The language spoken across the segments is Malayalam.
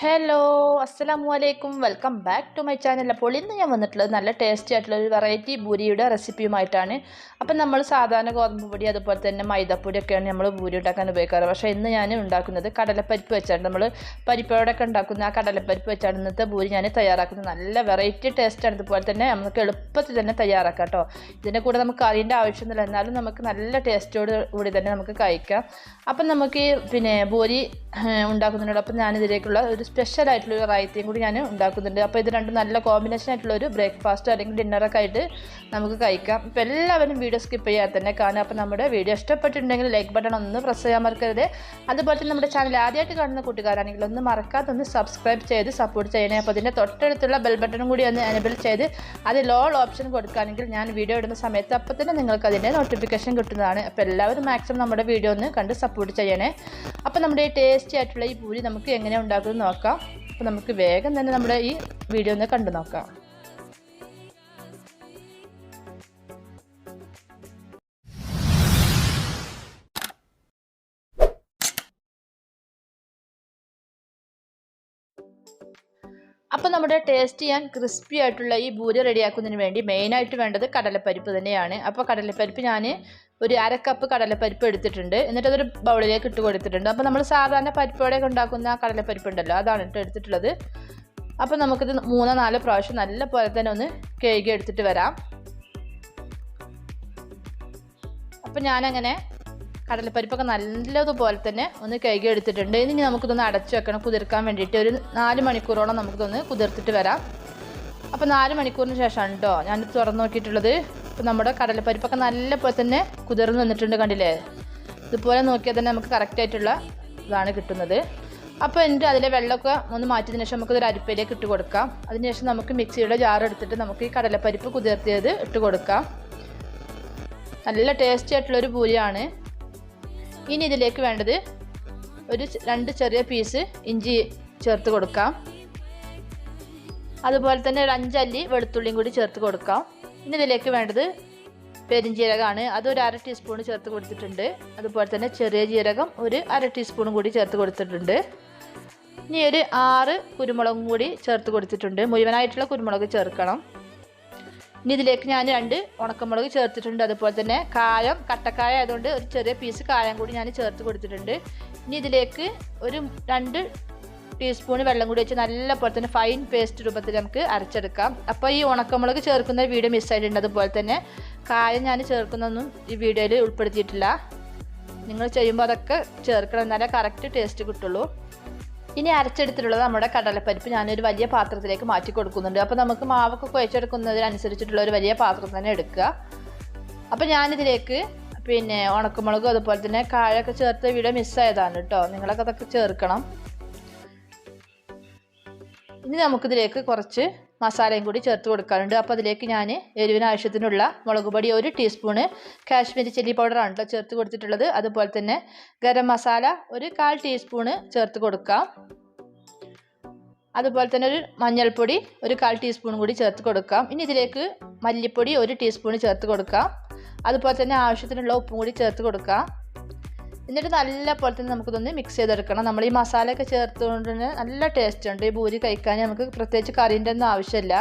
ഹലോ അസ്സലാമു അലൈക്കും welcome back to my channel അപ്പോൾ ഇന്ന് ഞാൻ വന്നിട്ടുള്ളത് നല്ല ടേസ്റ്റി ആയിട്ടുള്ള ഒരു വെറൈറ്റി ബൂരിയുടെ റെസിപ്പിയുമായിട്ടാണ് അപ്പം നമ്മൾ സാധാരണ ഗോതമ്പ് പൊടി അതുപോലെ തന്നെ മൈദപ്പൊടി ഒക്കെയാണ് നമ്മൾ ബൂരി ഉണ്ടാക്കാൻ ഉപയോഗിക്കാറ്. പക്ഷേ ഇന്ന് ഞാൻ ഉണ്ടാക്കുന്നത് കടലപ്പരിപ്പ് വെച്ചാണ്. നമ്മൾ പരിപ്പോടൊക്കെ ഉണ്ടാക്കുന്ന ആ കടലപ്പരിപ്പ് വെച്ചാണ് ഇന്നത്തെ ബൂരി ഞാൻ തയ്യാറാക്കുന്നത്. നല്ല വെറൈറ്റി ടേസ്റ്റാണ് അതുപോലെ തന്നെ നമുക്ക് എളുപ്പത്തിൽ തന്നെ തയ്യാറാക്കാം കേട്ടോ. ഇതിന്റെ കൂടെ നമുക്ക് അറിയേണ്ട ആവശ്യമൊന്നുമില്ല. എന്നാലും നമുക്ക് നല്ല ടേസ്റ്റോട് കൂടി തന്നെ നമുക്ക് കഴിക്കാം. അപ്പം നമുക്ക് പിന്നെ ബൂരി ഉണ്ടാക്കുന്നതിനോടൊപ്പം ഞാനിതിലേക്കുള്ള ഒരു സ്പെഷ്യൽ ആയിട്ടുള്ള ഒരു കൂടി ഞാൻ ഉണ്ടാക്കുന്നുണ്ട്. അപ്പോൾ ഇത് രണ്ടും നല്ല കോമ്പിനേഷൻ ആയിട്ടുള്ള ഒരു ബ്രേക്ക്ഫാസ്റ്റ് അല്ലെങ്കിൽ ഡിന്നറൊക്കെ ആയിട്ട് നമുക്ക് കഴിക്കാം. ഇപ്പോൾ എല്ലാവരും വീഡിയോ സ്കിപ്പ് ചെയ്യാതെ തന്നെ കാണുക. അപ്പോൾ നമ്മുടെ വീഡിയോ ഇഷ്ടപ്പെട്ടിട്ടുണ്ടെങ്കിൽ ലൈക്ക് ബട്ടൺ ഒന്ന് പ്രസ് ചെയ്യാൻ മറക്കരുത്. അതുപോലെ തന്നെ നമ്മുടെ ചാനൽ ആദ്യമായിട്ട് കാണുന്ന കൂട്ടുകാരാണെങ്കിൽ ഒന്ന് മറക്കാതെ ഒന്ന് സബ്സ്ക്രൈബ് ചെയ്ത് സപ്പോർട്ട് ചെയ്യണേ. അപ്പോൾ അതിന്റെ തൊട്ടടുത്തുള്ള ബെൽ ബട്ടണും കൂടി ഒന്ന് എനേബിൾ ചെയ്ത് അതിൽ ലോൾ ഓപ്ഷൻ കൊടുക്കുകയാണെങ്കിൽ ഞാൻ വീഡിയോ ഇടുന്ന സമയത്ത് അപ്പോൾ തന്നെ നിങ്ങൾക്ക് അതിന്റെ നോട്ടിഫിക്കേഷൻ കിട്ടുന്നതാണ്. അപ്പോൾ എല്ലാവരും മാക്സിമം നമ്മുടെ വീഡിയോ ഒന്ന് കണ്ട് സപ്പോർട്ട് ചെയ്യണേ. അപ്പോൾ നമ്മുടെ ടേസ്റ്റി ആയിട്ടുള്ള ഈ പൂരി നമുക്ക് എങ്ങനെ ഉണ്ടാക്കുന്നത് നോക്കാം. അപ്പോൾ നമുക്ക് വേഗം തന്നെ നമ്മുടെ ഈ വീഡിയോ ഒന്ന് കണ്ടു നോക്കാം. നമ്മുടെ ടേസ്റ്റ് ചെയ്യാൻ ക്രിസ്പി ആയിട്ടുള്ള ഈ ബൂരി റെഡിയാക്കുന്നതിന് വേണ്ടി മെയിനായിട്ട് വേണ്ടത് കടലപ്പരിപ്പ് തന്നെയാണ്. അപ്പോൾ കടലപ്പരിപ്പ് ഞാൻ ഒരു അര കപ്പ് കടലപ്പരിപ്പ് എടുത്തിട്ടുണ്ട്. എന്നിട്ട് അതൊരു ബൗളിലേക്ക് ഇട്ട് കൊടുത്തിട്ടുണ്ട്. അപ്പോൾ നമ്മൾ സാധാരണ പരിപ്പോടെയൊക്കെ ഉണ്ടാക്കുന്ന കടലപ്പരിപ്പ് ഉണ്ടല്ലോ അതാണ് ഇട്ട് എടുത്തിട്ടുള്ളത്. അപ്പോൾ നമുക്കിത് മൂന്നോ നാലോ പ്രാവശ്യം നല്ല പോലെ തന്നെ ഒന്ന് കേകി എടുത്തിട്ട് വരാം. അപ്പോൾ ഞാനങ്ങനെ കടലപ്പരിപ്പൊക്കെ നല്ലതുപോലെ തന്നെ ഒന്ന് കഴുകി എടുത്തിട്ടുണ്ട് ഇനി നമുക്കിതൊന്ന് അടച്ചു വെക്കണം കുതിർക്കാൻ വേണ്ടിയിട്ട്. ഒരു നാല് മണിക്കൂറോളം നമുക്കിതൊന്ന് കുതിർത്തിട്ട് വരാം. അപ്പോൾ നാല് മണിക്കൂറിന് ശേഷമാണ് കേട്ടോ ഞാൻ തുറന്ന് നോക്കിയിട്ടുള്ളത്. ഇപ്പോൾ നമ്മുടെ കടലപ്പരിപ്പൊക്കെ നല്ല പോലെ തന്നെ കുതിർന്ന് വന്നിട്ടുണ്ട് കണ്ടില്ലേ? ഇതുപോലെ നോക്കിയാൽ തന്നെ നമുക്ക് കറക്റ്റായിട്ടുള്ള ഇതാണ് കിട്ടുന്നത്. അപ്പോൾ എന്റെ അതിലെ വെള്ളമൊക്കെ ഒന്ന് മാറ്റിയതിന് ശേഷം നമുക്കിതൊരു അരിപ്പയിലേക്ക് ഇട്ട് കൊടുക്കാം. അതിനുശേഷം നമുക്ക് മിക്സിയുടെ ജാർ എടുത്തിട്ട് നമുക്ക് ഈ കടലപ്പരിപ്പ് കുതിർത്തിയത് ഇട്ട് കൊടുക്കാം. നല്ല ടേസ്റ്റി ആയിട്ടുള്ളൊരു പൂരിയാണ്. ഇനി ഇതിലേക്ക് വേണ്ടത് ഒരു രണ്ട് ചെറിയ പീസ് ഇഞ്ചി ചേർത്ത് കൊടുക്കാം. അതുപോലെ തന്നെ ഒരു അഞ്ചല്ലി വെളുത്തുള്ളിയും കൂടി ചേർത്ത് കൊടുക്കാം. ഇനി ഇതിലേക്ക് വേണ്ടത് പെരിഞ്ജീരകമാണ് അത് ഒരു അര ടീസ്പൂൺ ചേർത്ത് കൊടുത്തിട്ടുണ്ട്. അതുപോലെ തന്നെ ചെറിയ ജീരകം ഒരു അര ടീസ്പൂണും കൂടി ചേർത്ത് കൊടുത്തിട്ടുണ്ട്. ഇനി ഒരു ആറ് കുരുമുളകും കൂടി ചേർത്ത് കൊടുത്തിട്ടുണ്ട്. മുഴുവനായിട്ടുള്ള കുരുമുളക് ചേർക്കണം. ഇനി ഇതിലേക്ക് ഞാൻ രണ്ട് ഉണക്കമുളക് ചേർത്തിട്ടുണ്ട്. അതുപോലെ തന്നെ കായം കട്ടക്കായ ആയതുകൊണ്ട് ഒരു ചെറിയ പീസ് കായം കൂടി ഞാൻ ചേർത്ത് കൊടുത്തിട്ടുണ്ട്. ഇനി ഇതിലേക്ക് ഒരു രണ്ട് ടീസ്പൂൺ വെള്ളം കൂടി വെച്ച് നല്ല പോലെ തന്നെ ഫൈൻ പേസ്റ്റ് രൂപത്തിൽ നമുക്ക് അരച്ചെടുക്കാം. അപ്പോൾ ഈ ഉണക്കമുളക് ചേർക്കുന്ന വീഡിയോ മിസ്സായിട്ടുണ്ട് അതുപോലെ തന്നെ കായം ഞാൻ ചേർക്കുന്നൊന്നും ഈ വീഡിയോയിൽ ഉൾപ്പെടുത്തിയിട്ടില്ല. നിങ്ങൾ ചെയ്യുമ്പോൾ അതൊക്കെ ചേർക്കണം. എന്നാലേ കറക്റ്റ് ടേസ്റ്റ് കിട്ടുള്ളൂ. ഇനി അരച്ചെടുത്തിട്ടുള്ളത് നമ്മുടെ കടലപ്പരിപ്പ് ഞാനൊരു വലിയ പാത്രത്തിലേക്ക് മാറ്റി കൊടുക്കുന്നുണ്ട്. അപ്പോൾ നമുക്ക് മാവൊക്കെ കുഴച്ചെടുക്കുന്നതിനനുസരിച്ചിട്ടുള്ള ഒരു വലിയ പാത്രം തന്നെ എടുക്കുക. അപ്പോൾ ഞാനിതിലേക്ക് പിന്നെ ഉണക്കമുളകും അതുപോലെ തന്നെ കായൊക്കെ ചേർത്ത് വീഡിയോ മിസ്സായതാണ് കേട്ടോ നിങ്ങളൊക്കെ അതൊക്കെ ചേർക്കണം. ഇനി നമുക്കിതിലേക്ക് കുറച്ച് മസാലയും കൂടി ചേർത്ത് കൊടുക്കാറുണ്ട്. അപ്പോൾ അതിലേക്ക് ഞാൻ എരിവിന് ആവശ്യത്തിനുള്ള മുളക് പൊടി ഒരു ടീസ്പൂണ് കാശ്മീരി ചില്ലി പൗഡറാണ് കേട്ടോ ചേർത്ത് കൊടുത്തിട്ടുള്ളത്. അതുപോലെ തന്നെ ഗരം മസാല ഒരു കാൽ ടീസ്പൂണ് ചേർത്ത് കൊടുക്കാം. അതുപോലെ തന്നെ ഒരു മഞ്ഞൾപ്പൊടി ഒരു കാൽ ടീസ്പൂൺ കൂടി ചേർത്ത് കൊടുക്കാം. ഇനി ഇതിലേക്ക് മല്ലിപ്പൊടി ഒരു ടീസ്പൂൺ ചേർത്ത് കൊടുക്കാം. അതുപോലെ തന്നെ ആവശ്യത്തിനുള്ള ഉപ്പും കൂടി ചേർത്ത് കൊടുക്കാം. എന്നിട്ട് നല്ല പോലെ തന്നെ നമുക്കിതൊന്ന് മിക്സ് ചെയ്തെടുക്കണം. നമ്മൾ ഈ മസാലയൊക്കെ ചേർത്തുകൊണ്ട് തന്നെ നല്ല ടേസ്റ്റ് ഉണ്ട്. ഈ പൂരി കഴിക്കാൻ നമുക്ക് പ്രത്യേകിച്ച് കറീന്റെ ഒന്നും ആവശ്യമില്ല.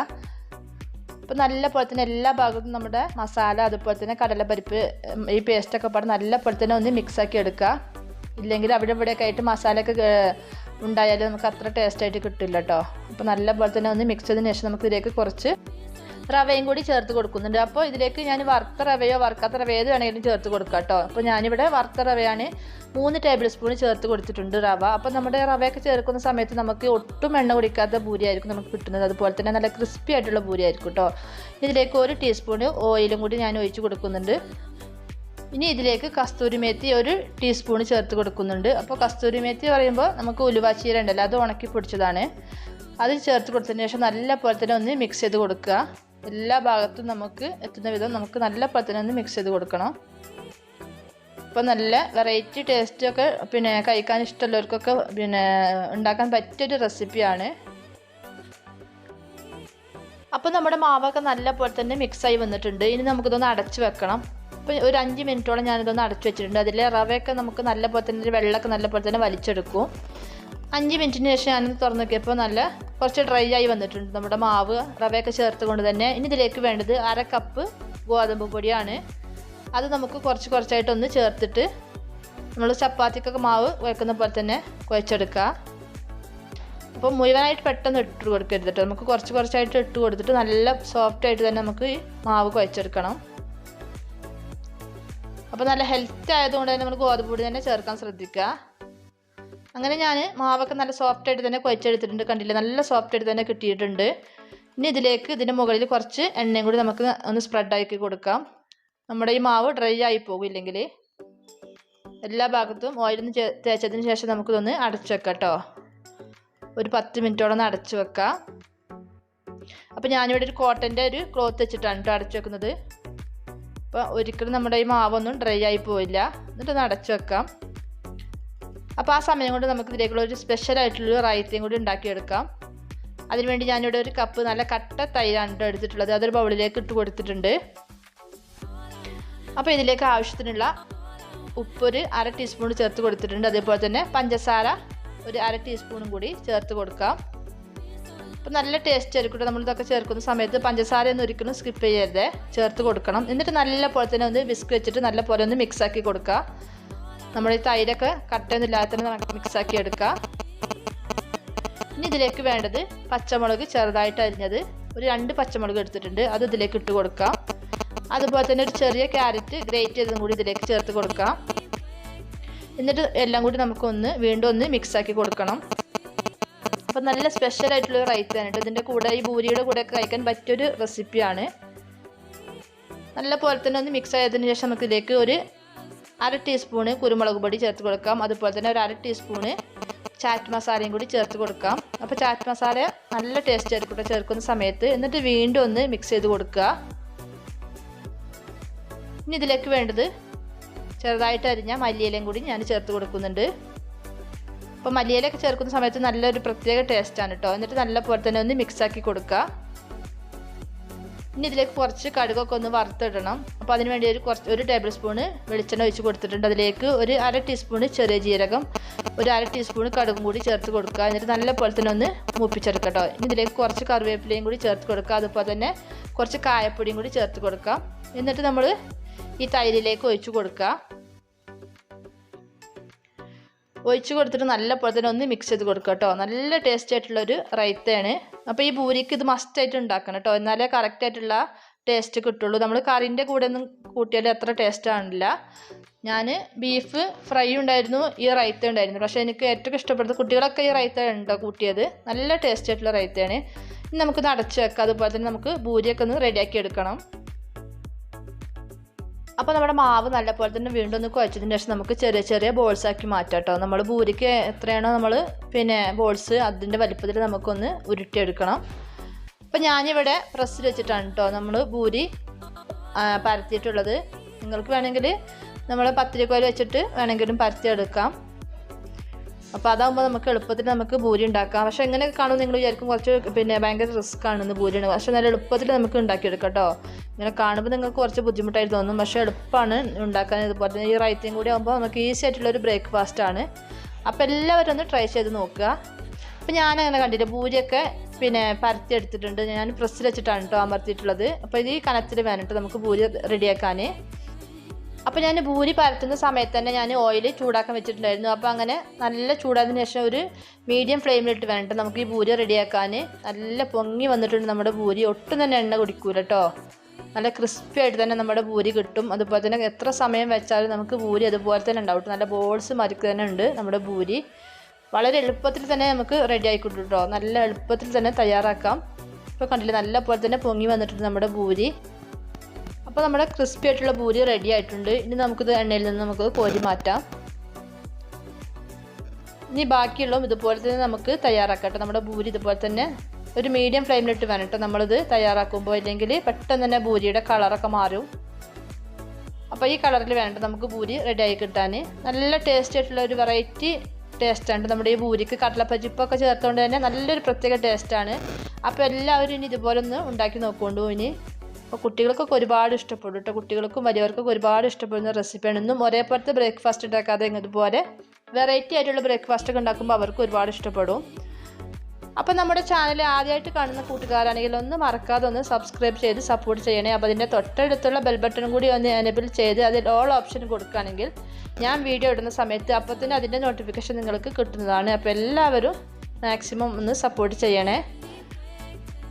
അപ്പോൾ നല്ല പോലെ തന്നെ എല്ലാ ഭാഗത്തും നമ്മുടെ മസാല അതുപോലെ തന്നെ കടലപ്പരിപ്പ് ഈ പേസ്റ്റൊക്കെ പാടെ നല്ല പോലെ തന്നെ ഒന്ന് മിക്സാക്കി എടുക്കുക. ഇല്ലെങ്കിൽ അവിടെ ഇവിടെയൊക്കെ ആയിട്ട് മസാലയൊക്കെ ഉണ്ടായാലും നമുക്ക് അത്ര ടേസ്റ്റായിട്ട് കിട്ടില്ല കേട്ടോ അപ്പോൾ നല്ല പോലെ തന്നെ ഒന്ന് മിക്സ് ചെയ്തതിന് ശേഷം നമുക്ക് ഇതിലേക്ക് കുറച്ച് റവയും കൂടി ചേർത്ത് കൊടുക്കുന്നുണ്ട്. അപ്പോൾ ഇതിലേക്ക് ഞാൻ വറുത്ത റവയോ വറുക്കാത്ത റവയോ ഏത് വേണമെങ്കിലും ചേർത്ത് കൊടുക്കാം കേട്ടോ. അപ്പോൾ ഞാനിവിടെ വറുത്ത റവയാണ് മൂന്ന് ടേബിൾ സ്പൂൺ ചേർത്ത് കൊടുത്തിട്ടുണ്ട് റവ. അപ്പോൾ നമ്മുടെ റവയൊക്കെ ചേർക്കുന്ന സമയത്ത് നമുക്ക് ഒട്ടും എണ്ണ കുടിക്കാത്ത പൂരി ആയിരിക്കും നമുക്ക് കിട്ടുന്നത്. അതുപോലെ തന്നെ നല്ല ക്രിസ്പി ആയിട്ടുള്ള പൂരി ആയിരിക്കും കേട്ടോ. ഇതിലേക്ക് ഒരു ടീസ്പൂൺ ഓയിലും കൂടി ഞാൻ ഒഴിച്ച് കൊടുക്കുന്നുണ്ട്. ഇനി ഇതിലേക്ക് കസ്തൂരി മേത്തി ഒരു ടീസ്പൂൺ ചേർത്ത് കൊടുക്കുന്നുണ്ട്. അപ്പോൾ കസ്തൂരി മേത്തി പറയുമ്പോൾ നമുക്ക് ഉലുവാച്ചീര ഉണ്ടല്ലോ അത് ഉണക്കി പൊടിച്ചതാണ്. അത് ചേർത്ത് കൊടുത്തതിന് ശേഷം നല്ല പോലെ തന്നെ ഒന്ന് മിക്സ് ചെയ്ത് കൊടുക്കുക. എല്ലാ ഭാഗത്തും നമുക്ക് എത്തുന്ന വിധം നമുക്ക് നല്ല പത്തിനൊന്ന് മിക്സ് ചെയ്ത് കൊടുക്കണം. അപ്പോൾ നല്ല വെറൈറ്റി ടേസ്റ്റൊക്കെ പിന്നെ കഴിക്കാൻ ഇഷ്ടമുള്ളവർക്കൊക്കെ പിന്നെ ഉണ്ടാക്കാൻ പറ്റിയൊരു റെസിപ്പിയാണ് അപ്പോൾ നമ്മുടെ മാവൊക്കെ നല്ല പോലെ തന്നെ മിക്സായി വന്നിട്ടുണ്ട്. ഇനി നമുക്കിതൊന്ന് അടച്ച് വെക്കണം. അപ്പോൾ ഒരു അഞ്ച് മിനിറ്റോളം ഞാനിതൊന്ന് അടച്ചു വെച്ചിട്ടുണ്ട്. അതിൽ റവയൊക്കെ നമുക്ക് നല്ല പോലെ തന്നെ വെള്ളമൊക്കെ നല്ല പോലെ തന്നെ വലിച്ചെടുക്കും. അഞ്ച് മിനിറ്റിന് ശേഷം ഞാനത് തുറന്ന് നോക്കിയപ്പോൾ നല്ല കുറച്ച് ഡ്രൈ ആയി വന്നിട്ടുണ്ട്. നമ്മുടെ മാവ് റവയൊക്കെ ചേർത്ത് കൊണ്ട് തന്നെ. ഇനി ഇതിലേക്ക് വേണ്ടത് അര കപ്പ് ഗോതമ്പ് പൊടിയാണ്. അത് നമുക്ക് കുറച്ച് കുറച്ചായിട്ടൊന്ന് ചേർത്തിട്ട് നമ്മൾ ചപ്പാത്തിക്കൊക്കെ മാവ് കുഴക്കുന്ന പോലെ തന്നെ കുഴച്ചെടുക്കുക. അപ്പോൾ മുഴുവനായിട്ട് പെട്ടെന്ന് ഇട്ട് കൊടുക്കരുത് കേട്ടോ. നമുക്ക് കുറച്ച് കുറച്ചായിട്ട് ഇട്ട് കൊടുത്തിട്ട് നല്ല സോഫ്റ്റ് ആയിട്ട് തന്നെ നമുക്ക് ഈ മാവ് കുഴച്ചെടുക്കണം. അപ്പോൾ നല്ല ഹെൽത്തി ആയതുകൊണ്ട് തന്നെ നമ്മൾ ഗോതമ്പ് പൊടി തന്നെ ചേർക്കാൻ ശ്രദ്ധിക്കുക. അങ്ങനെ ഞാൻ മാവൊക്കെ നല്ല സോഫ്റ്റ് ആയിട്ട് തന്നെ കുഴച്ചെടുത്തിട്ടുണ്ട്. കണ്ടില്ലേ? നല്ല സോഫ്റ്റ് ആയിട്ട് തന്നെ കിട്ടിയിട്ടുണ്ട്. ഇനി ഇതിലേക്ക് ഇതിന്റെ മുകളിൽ കുറച്ച് എണ്ണയും കൂടി നമുക്ക് ഒന്ന് സ്പ്രെഡ് ആക്കി കൊടുക്കാം. നമ്മുടെ ഈ മാവ് ഡ്രൈ ആയി പോകില്ലെങ്കിൽ എല്ലാ ഭാഗത്തും ഓയിലൊന്ന് തേച്ചതിന് ശേഷം നമുക്കിതൊന്ന് അടച്ചു വെക്കാം കേട്ടോ. ഒരു പത്ത് മിനിറ്റോളം ഒന്ന് അടച്ചു വെക്കാം. അപ്പോൾ ഞാനിവിടെ ഒരു കോട്ടന്റെ ഒരു ക്ലോത്ത് വെച്ചിട്ടാണ് കേട്ടോ അടച്ചു വെക്കുന്നത്. അപ്പോൾ ഒരിക്കലും നമ്മുടെ ഈ മാവൊന്നും ഡ്രൈ ആയി പോയില്ല. എന്നിട്ടൊന്ന് അടച്ചു വെക്കാം. അപ്പോൾ ആ സമയം കൊണ്ട് നമുക്ക് ഇതിലേക്കുള്ള ഒരു സ്പെഷ്യൽ ആയിട്ടുള്ള റൈത്തയും കൂടി ഉണ്ടാക്കിയെടുക്കാം. അതിനുവേണ്ടി ഞാനിവിടെ ഒരു കപ്പ് നല്ല കട്ട തൈരാണ് എടുത്തിട്ടുള്ളത്. അതൊരു ബൗളിലേക്ക് ഇട്ട് കൊടുത്തിട്ടുണ്ട്. അപ്പോൾ ഇതിലേക്ക് ആവശ്യത്തിനുള്ള ഉപ്പ് ഒരു അര ടീസ്പൂൺ ചേർത്ത് കൊടുത്തിട്ടുണ്ട്. അതേപോലെ തന്നെ പഞ്ചസാര ഒരു അര ടീസ്പൂണും കൂടി ചേർത്ത് കൊടുക്കാം. അപ്പോൾ നല്ല ടേസ്റ്റ് ആയിരിക്കും നമ്മൾ ഇതൊക്കെ ചേർക്കുന്ന സമയത്ത്. പഞ്ചസാര ഒന്നും ഒരിക്കലും സ്കിപ്പ് ചെയ്യരുത്. ചേർത്ത് കൊടുക്കണം. എന്നിട്ട് നല്ല പോലെ തന്നെ ഒന്ന് വിസ്ക് വെച്ചിട്ട് നല്ല പോലെ ഒന്ന് മിക്സ് ആക്കി കൊടുക്കുക. നമ്മൾ ഈ തൈരൊക്കെ കട്ടയൊന്നും ഇല്ലാതെ തന്നെ നമുക്ക് മിക്സ് ആക്കി എടുക്കുക ഇനി ഇതിലേക്ക് വേണ്ടത് പച്ചമുളക് ചെറുതായിട്ട് അരിഞ്ഞത് ഒരു രണ്ട് പച്ചമുളക് എടുത്തിട്ടുണ്ട്. അത് ഇതിലേക്ക് ഇട്ട് കൊടുക്കാം. അതുപോലെ തന്നെ ഒരു ചെറിയ ക്യാരറ്റ് ഗ്രേറ്റ് ചെയ്തതും കൂടി ഇതിലേക്ക് ചേർത്ത് കൊടുക്കാം. എന്നിട്ട് എല്ലാം കൂടി നമുക്കൊന്ന് വീണ്ടും ഒന്ന് മിക്സ് ആക്കി കൊടുക്കണം. അപ്പം നല്ല സ്പെഷ്യൽ ആയിട്ടുള്ള റൈത്താണ് കേട്ടോ. ഇതിന്റെ കൂടെ ഈ ഭൂരിയുടെ കൂടെ ഒക്കെ കഴിക്കാൻ പറ്റിയൊരു റെസിപ്പിയാണ് നല്ല പോലെ തന്നെ ഒന്ന് മിക്സ് ആയതിനു ശേഷം നമുക്ക് ഇതിലേക്ക് ഒരു അര ടീസ്പൂണ് കുരുമുളക് പൊടി ചേർത്ത് കൊടുക്കാം. അതുപോലെ തന്നെ ഒരു അര ടീസ്പൂണ് ചാറ്റ് മസാലയും കൂടി ചേർത്ത് കൊടുക്കാം. അപ്പോൾ ചാറ്റ് മസാല നല്ല ടേസ്റ്റ് ആയിരിക്കും ചേർക്കുന്ന സമയത്ത്. എന്നിട്ട് വീണ്ടും ഒന്ന് മിക്സ് ചെയ്ത് കൊടുക്കുക. ഇനി ഇതിലേക്ക് വേണ്ടത് ചെറുതായിട്ട് അരിഞ്ഞ മല്ലിയിലയും കൂടി ഞാൻ ചേർത്ത് കൊടുക്കുന്നുണ്ട്. അപ്പോൾ മല്ലിയിലൊക്കെ ചേർക്കുന്ന സമയത്ത് നല്ലൊരു പ്രത്യേക ടേസ്റ്റാണ് കേട്ടോ എന്നിട്ട് നല്ല പോലെ തന്നെ ഒന്ന് മിക്സാക്കി കൊടുക്കുക. ഇനി ഇതിലേക്ക് കുറച്ച് കടുകൊക്കെ ഒന്ന് വറുത്തിടണം. അപ്പോൾ അതിന് വേണ്ടി ഒരു കുറച്ച് ഒരു ടേബിൾ സ്പൂണ് വെളിച്ചെണ്ണ ഒഴിച്ച് കൊടുത്തിട്ടുണ്ട്. അതിലേക്ക് ഒരു അര ടീസ്പൂണ് ചെറിയ ജീരകം ഒരു അര ടീസ്പൂണ് കടുകും കൂടി ചേർത്ത് കൊടുക്കുക. എന്നിട്ട് നല്ല പോലെ തന്നെ ഒന്ന് മൂപ്പിച്ചെടുക്കട്ടോ. കേട്ടോ ഇനി ഇതിലേക്ക് കുറച്ച് കറിവേപ്പിലയും കൂടി ചേർത്ത് കൊടുക്കുക. അതുപോലെ തന്നെ കുറച്ച് കായപ്പൊടിയും കൂടി ചേർത്ത് കൊടുക്കാം എന്നിട്ട് നമ്മൾ ഈ തൈരിലേക്ക് ഒഴിച്ചു കൊടുക്കുക. ഒഴിച്ചു കൊടുത്തിട്ട് നല്ല പോലെ തന്നെ ഒന്ന് മിക്സ് ചെയ്ത് കൊടുക്കുക കേട്ടോ. നല്ല ടേസ്റ്റ് ആയിട്ടുള്ളൊരു റൈത്തയാണ് അപ്പോൾ ഈ പൂരിക്ക് ഇത് മസ്റ്റായിട്ട് ഉണ്ടാക്കണം കേട്ടോ. എന്നാലേ കറക്റ്റ് ആയിട്ടുള്ള ടേസ്റ്റ് കിട്ടുള്ളൂ. നമ്മൾ കറിന്റെ കൂടെ ഒന്നും കൂട്ടിയാൽ അത്ര ടേസ്റ്റ് ആണില്ല ഞാൻ ബീഫ് ഫ്രൈ ഉണ്ടായിരുന്നു ഈ റൈത്ത ഉണ്ടായിരുന്നു. പക്ഷേ എനിക്ക് ഏറ്റവും ഇഷ്ടപ്പെടുന്നത് കുട്ടികളൊക്കെ ഈ റൈത്ത ഉണ്ടോ കൂട്ടിയത്? നല്ല ടേസ്റ്റ് ആയിട്ടുള്ള റൈത്തയാണ്. ഇനി നമുക്കിത് അടച്ച് വെക്കാം. അതുപോലെ തന്നെ നമുക്ക് പൂരിയൊക്കെ ഒന്ന് റെഡിയാക്കി എടുക്കണം. അപ്പോൾ നമ്മുടെ മാവ് നല്ലപോലെ തന്നെ വീണ്ടും ഒന്ന് കുഴച്ചതിന് ശേഷം നമുക്ക് ചെറിയ ചെറിയ ബോൾസ് ആക്കി മാറ്റാം കേട്ടോ നമ്മൾ പൂരിക്ക് എത്രയാണോ നമ്മൾ പിന്നെ ബോൾസ് അതിന്റെ വലിപ്പത്തിൽ നമുക്കൊന്ന് ഉരുട്ടിയെടുക്കണം. അപ്പോൾ ഞാനിവിടെ പ്രസ്സിൽ വെച്ചിട്ടാണ് കേട്ടോ നമ്മൾ പൂരി പരത്തിയിട്ടുള്ളത്. നിങ്ങൾക്ക് വേണമെങ്കിൽ നമ്മൾ പത്തിരിക്കോയിൽ വെച്ചിട്ട് വേണമെങ്കിലും പരത്തിയെടുക്കാം. അപ്പോൾ അതാകുമ്പോൾ നമുക്ക് എളുപ്പത്തിൽ നമുക്ക് പൂരി ഉണ്ടാക്കാം. പക്ഷേ എങ്ങനെ കാണും നിങ്ങൾ വിചാരിക്കും കുറച്ച് പിന്നെ ഭയങ്കര റിസ്ക് ആണെന്ന് പൂരിയാണ് പക്ഷേ നല്ല എളുപ്പത്തിൽ നമുക്ക് ഉണ്ടാക്കിയെടുക്കാം കേട്ടോ ഇങ്ങനെ കാണുമ്പോൾ നിങ്ങൾക്ക് കുറച്ച് ബുദ്ധിമുട്ടായിട്ട് തോന്നും. പക്ഷേ എളുപ്പമാണ് ഉണ്ടാക്കാൻ ഇതുപോലെ തന്നെ. ഈ റൈത്തയും കൂടി ആകുമ്പോൾ നമുക്ക് ഈസി ആയിട്ടുള്ളൊരു ബ്രേക്ക്ഫാസ്റ്റ് ആണ്. അപ്പോൾ എല്ലാവരും ഒന്ന് ട്രൈ ചെയ്ത് നോക്കുക. അപ്പോൾ അങ്ങനെ കണ്ടിട്ട് പൂരിയൊക്കെ പിന്നെ പരത്തി എടുത്തിട്ടുണ്ട്. ഞാൻ പ്രസ്സിൽ വെച്ചിട്ടാണ് കേട്ടോ അമർത്തിയിട്ടുള്ളത്. അപ്പോൾ ഇത് ഈ കനത്തിൽ വേണിട്ട് നമുക്ക് പൂരി റെഡിയാക്കാൻ അപ്പോൾ ഞാൻ പൂരി പരത്തുന്ന സമയത്ത് തന്നെ ഞാൻ ഓയിൽ ചൂടാക്കാൻ വെച്ചിട്ടുണ്ടായിരുന്നു. അപ്പോൾ അങ്ങനെ നല്ല ചൂടായതിനു ശേഷം ഒരു മീഡിയം ഫ്ലെയിമിലിട്ട് വേണ്ടിട്ട് നമുക്ക് ഈ പൂരി റെഡിയാക്കാൻ നല്ല പൊങ്ങി വന്നിട്ടുണ്ട് നമ്മുടെ പൂരി ഒട്ടും തന്നെ എണ്ണ കുടിക്കൂല കേട്ടോ നല്ല ക്രിസ്പി ആയിട്ട് തന്നെ നമ്മുടെ പൂരി കിട്ടും. അതുപോലെ തന്നെ എത്ര സമയം വെച്ചാലും നമുക്ക് പൂരി അതുപോലെ തന്നെ ഉണ്ടാവും നല്ല ബോൾസ് മരിക്ക് തന്നെ ഉണ്ട് നമ്മുടെ പൂരി വളരെ എളുപ്പത്തിൽ തന്നെ നമുക്ക് റെഡി ആയിക്കിട്ടും കേട്ടോ നല്ല എളുപ്പത്തിൽ തന്നെ തയ്യാറാക്കാം. ഇപ്പോൾ കണ്ടില്ലേ നല്ല പോലെ തന്നെ പൊങ്ങി വന്നിട്ടുണ്ട് നമ്മുടെ പൂരി അപ്പോൾ നമ്മുടെ ക്രിസ്പി ആയിട്ടുള്ള പൂരി റെഡി ആയിട്ടുണ്ട്. ഇനി നമുക്കിത് എണ്ണയിൽ നിന്ന് നമുക്ക് കോരി മാറ്റാം. ഇനി ബാക്കിയുള്ളതും ഇതുപോലെ തന്നെ നമുക്ക് തയ്യാറാക്കട്ടെ. നമ്മുടെ പൂരി ഇതുപോലെ തന്നെ ഒരു മീഡിയം ഫ്ലെയിമിലിട്ട് വേണം നമ്മളിത് തയ്യാറാക്കുമ്പോൾ. ഇല്ലെങ്കിൽ പെട്ടെന്ന് തന്നെ പൂരിയുടെ കളറൊക്കെ മാറും. അപ്പോൾ ഈ കളറിൽ വേണ്ട നമുക്ക് പൂരി റെഡി ആയി കിട്ടാൻ. നല്ല ടേസ്റ്റ് ആയിട്ടുള്ള ഒരു വെറൈറ്റി ടേസ്റ്റാണ് നമ്മുടെ ഈ പൂരിക്ക് കടലപ്പരിപ്പൊക്കെ ചേർത്തുകൊണ്ട് തന്നെ നല്ലൊരു പ്രത്യേക ടേസ്റ്റാണ് അപ്പോൾ എല്ലാവരും ഇനി ഇതുപോലെ ഒന്ന് ഉണ്ടാക്കി നോക്കുകൊണ്ടു ഇനി. അപ്പോൾ കുട്ടികൾക്കൊക്കെ ഒരുപാട് ഇഷ്ടപ്പെടും കേട്ടോ കുട്ടികൾക്കും വലിയവർക്കൊക്കെ ഒരുപാട് ഇഷ്ടപ്പെടുന്ന റെസിപ്പിയാണ് ഇന്നും ഒരേപോലത്തെ ബ്രേക്ക്ഫാസ്റ്റ് ഉണ്ടാക്കാതെ ഇതുപോലെ വെറൈറ്റി ആയിട്ടുള്ള ബ്രേക്ക്ഫാസ്റ്റ് ഒക്കെ ഉണ്ടാക്കുമ്പോൾ അവർക്ക് ഒരുപാട് ഇഷ്ടപ്പെടും. അപ്പോൾ നമ്മുടെ ചാനൽ ആദ്യമായിട്ട് കാണുന്ന കൂട്ടുകാരാണെങ്കിൽ ഒന്ന് മറക്കാതെ ഒന്ന് സബ്സ്ക്രൈബ് ചെയ്ത് സപ്പോർട്ട് ചെയ്യണേ. അപ്പോൾ അതിന്റെ തൊട്ടടുത്തുള്ള ബെൽ ബട്ടണും കൂടി ഒന്ന് എനേബിൾ ചെയ്ത് അതിൽ ഓൾ ഓപ്ഷൻ കൊടുക്കുകയാണെങ്കിൽ ഞാൻ വീഡിയോ ഇടുന്ന സമയത്ത് അപ്പോൾ തന്നെ അതിന്റെ നോട്ടിഫിക്കേഷൻ നിങ്ങൾക്ക് കിട്ടുന്നതാണ്. അപ്പോൾ എല്ലാവരും മാക്സിമം ഒന്ന് സപ്പോർട്ട് ചെയ്യണേ.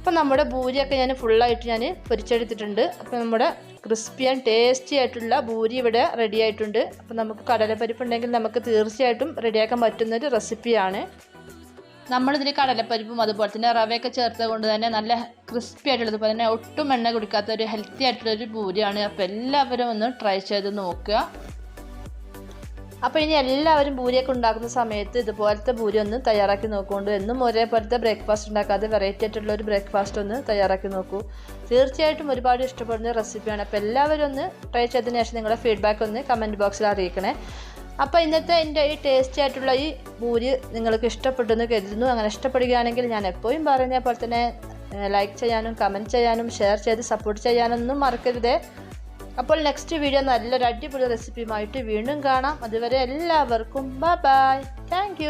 അപ്പോൾ നമ്മുടെ ഭൂരിയൊക്കെ ഞാൻ ഫുള്ളായിട്ട് ഞാൻ പൊരിച്ചെടുത്തിട്ടുണ്ട്. അപ്പോൾ നമ്മുടെ ക്രിസ്പി ആൻഡ് ടേസ്റ്റി ആയിട്ടുള്ള ഭൂരി ഇവിടെ റെഡി ആയിട്ടുണ്ട്. അപ്പോൾ നമുക്ക് കടലപ്പരിപ്പ് ഉണ്ടെങ്കിൽ നമുക്ക് തീർച്ചയായിട്ടും റെഡിയാക്കാൻ പറ്റുന്നൊരു റെസിപ്പിയാണ് നമ്മളിതിൽ കടലപ്പരിപ്പും അതുപോലെ തന്നെ റവയൊക്കെ ചേർത്തത് കൊണ്ട് തന്നെ നല്ല ക്രിസ്പി ആയിട്ടുള്ളത് പോലെ തന്നെ ഒട്ടും എണ്ണ കുടിക്കാത്ത ഒരു ഹെൽത്തി ആയിട്ടുള്ള ഒരു അപ്പോൾ എല്ലാവരും ഒന്ന് ട്രൈ ചെയ്ത് നോക്കുക. അപ്പോൾ ഇനി എല്ലാവരും ഭൂരിയൊക്കെ ഉണ്ടാക്കുന്ന സമയത്ത് ഇതുപോലത്തെ ഭൂരി ഒന്ന് തയ്യാറാക്കി നോക്കുകൊണ്ട് എന്നും ഒരേപോലത്തെ ബ്രേക്ക്ഫാസ്റ്റ് ഉണ്ടാക്കാതെ വെറൈറ്റി ആയിട്ടുള്ള ഒരു ബ്രേക്ക്ഫാസ്റ്റ് ഒന്ന് തയ്യാറാക്കി നോക്കൂ. തീർച്ചയായിട്ടും ഒരുപാട് ഇഷ്ടപ്പെടുന്ന റെസിപ്പിയാണ് അപ്പോൾ എല്ലാവരും ഒന്ന് ട്രൈ ചെയ്തതിന് ശേഷം നിങ്ങളുടെ ഫീഡ്ബാക്ക് ഒന്ന് കമന്റ് ബോക്സിൽ അറിയിക്കണേ. അപ്പോൾ ഇന്നത്തെ എന്റെ ഈ ടേസ്റ്റി ആയിട്ടുള്ള ഈ ഭൂരി നിങ്ങൾക്ക് ഇഷ്ടപ്പെട്ടെന്ന് കരുതുന്നു. അങ്ങനെ ഇഷ്ടപ്പെടുകയാണെങ്കിൽ ഞാൻ എപ്പോഴും പറയുന്ന പോലെ തന്നെ ലൈക്ക് ചെയ്യാനും കമന്റ് ചെയ്യാനും ഷെയർ ചെയ്ത് സപ്പോർട്ട് ചെയ്യാനൊന്നും മറക്കരുതേ. അപ്പോൾ നെക്സ്റ്റ് വീഡിയോ നല്ലൊരു അടിപൊളി റെസിപ്പിയുമായിട്ട് വീണ്ടും കാണാം. അതുവരെ എല്ലാവർക്കും ബൈ ബൈ താങ്ക്